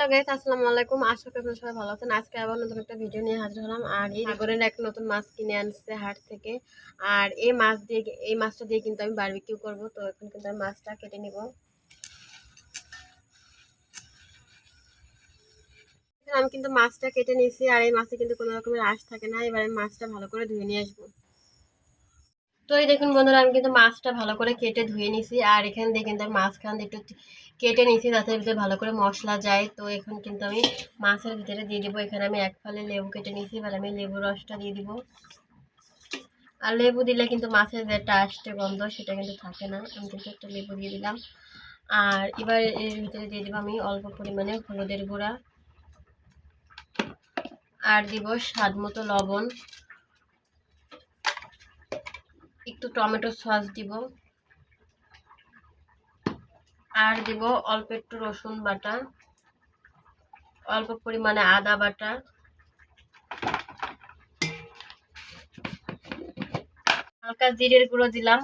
Hello guys আসসালামু আলাইকুম। আশা করি আপনারা সবাই ভালো আছেন। আজকে আবার নতুন একটা ভিডিও নিয়ে হাজির হলাম। আর এই সাগরের একটা নতুন মাছ কিনে আনছে হাট থেকে। আর এই মাছ দিয়ে এই মাছটা দিয়ে কিন্তু আমি বারবিকিউ করব। তো এখন কিন্তু আমি মাছটা কেটে নিব। আমি কিন্তু মাছটা কেটে নিয়েছি আর এই মাছে কিন্তু কোনো রকমের আঁশ থাকে না। এবার আমি মাছটা ভালো করে ধুয়ে নিয়ে আসব। তো এই দেখুন বন্ধুরা, আমি কিন্তু মাছটা ভালো করে কেটে ধুয়ে নিছি, আর এখান দিয়ে কিন্তু আমি মাছখান দিয়ে একটু কেটে নিছি যাতে ভিতরে ভালো করে মশলা যায়। তো এখন কিন্তু আমি মাছের ভিতরে দিয়ে দিব, এখানে আমি এক ফালে লেবু কেটে নিয়েছি এবার আমি লেবু রসটা দিয়ে দিব। আর লেবু দিলে কিন্তু মাছের যেটা আসতে গন্ধ, সেটা কিন্তু থাকে না। আমি কিন্তু একটা লেবু দিয়ে দিলাম। আর এবার এর ভিতরে দিয়ে দিব আমি অল্প পরিমাণে হলুদের গুঁড়া। আর দিব স্বাদ মতো লবণ। একটু টমেটো সস দিব। আর দিব অল্প একটু রসুন বাটা। অল্প পরিমাণে আদা বাটা। হালকা জিরের গুঁড়ো দিলাম।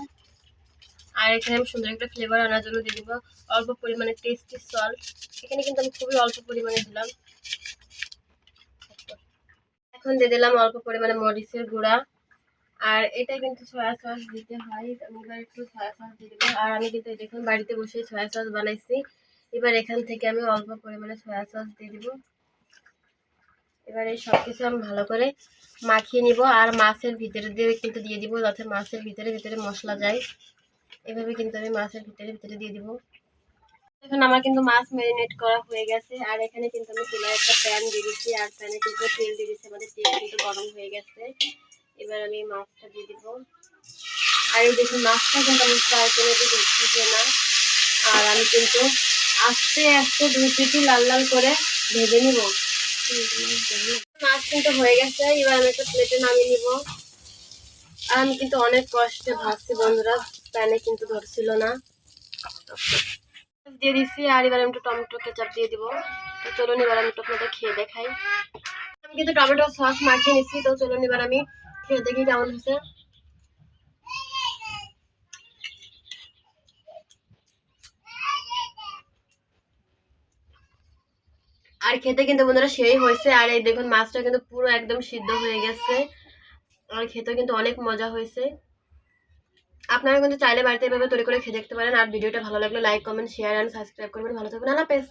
আর এখানে আমি সুন্দর একটা ফ্লেভার আনার জন্য দিয়ে দিব। অল্প পরিমাণে টেস্টি সল্ট এখানে কিন্তু আমি খুবই অল্প পরিমাণে দিলাম। এখন দিয়ে দিলাম অল্প পরিমাণে মরিচের গুঁড়া। আর এটা কিন্তু সয়া সস দিতে হয়। এবার একটু সয়া সস দিয়ে দেবো। আর আমি কিন্তু দেখুন বাড়িতে বসে সয়া সস বানাইছি। এবার এখান থেকে আমি অল্প পরিমাণে সয়া সস দিয়ে দেবো। এবার এই সব কিছু আমি ভালো করে মাখিয়ে নিব। আর মাছের ভিতরে দিয়ে কিন্তু দিয়ে দিব, যাতে মাছের ভিতরে ভিতরে মশলা যায়। এভাবে কিন্তু আমি মাছের ভিতরে ভিতরে দিয়ে দিব। এখন আমার কিন্তু মাছ ম্যারিনেট করা হয়ে গেছে। আর এখানে কিন্তু আমি চুলায় একটা প্যান দিয়ে দিচ্ছি। আর প্যানে কিন্তু তেল দিয়ে দিচ্ছি। আমাদের তেল কিন্তু গরম হয়ে গেছে। এবার আমি মাছটা দিয়ে দিব। আর দেখুন, মাছটা কিন্তু আমি ফ্রাই করে দেখতেছি না। আর আমি কিন্তু আস্তে আস্তে দুই পিটি লাল লাল করে ভেজে নিব। মাছ কিন্তু হয়ে গেছে, এবার আমি একটা প্লেটে নামিয়ে নিব। আর আমি কিন্তু অনেক কষ্টে ভাজছি বন্ধুরা, প্যানে কিন্তু ধরছিল না। দিয়ে দিচ্ছি আর এবার আমি একটু টমেটো কেচাপ দিয়ে দিব। তো চলুন এবার আমি একটু আপনাদের খেয়ে দেখাই। আমি কিন্তু টমেটো সস মাখিয়ে নিচ্ছি তো চলুন এবার আমি খেয়ে দেখি কেমন হয়েছে। আর খেতে কিন্তু বন্ধুরা সেই হয়েছে। আর এই দেখুন, মাছটা কিন্তু পুরো একদম সিদ্ধ হয়ে গেছে। আর খেতে কিন্তু অনেক মজা হয়েছে। আপনারা কিন্তু চাইলে বাড়িতে এভাবে তৈরি করে খেয়ে দেখতে পারেন। আর ভিডিওটা ভালো লাগলে like comment share and subscribe করবেন। ভালো থাকবেন। হাফেজ।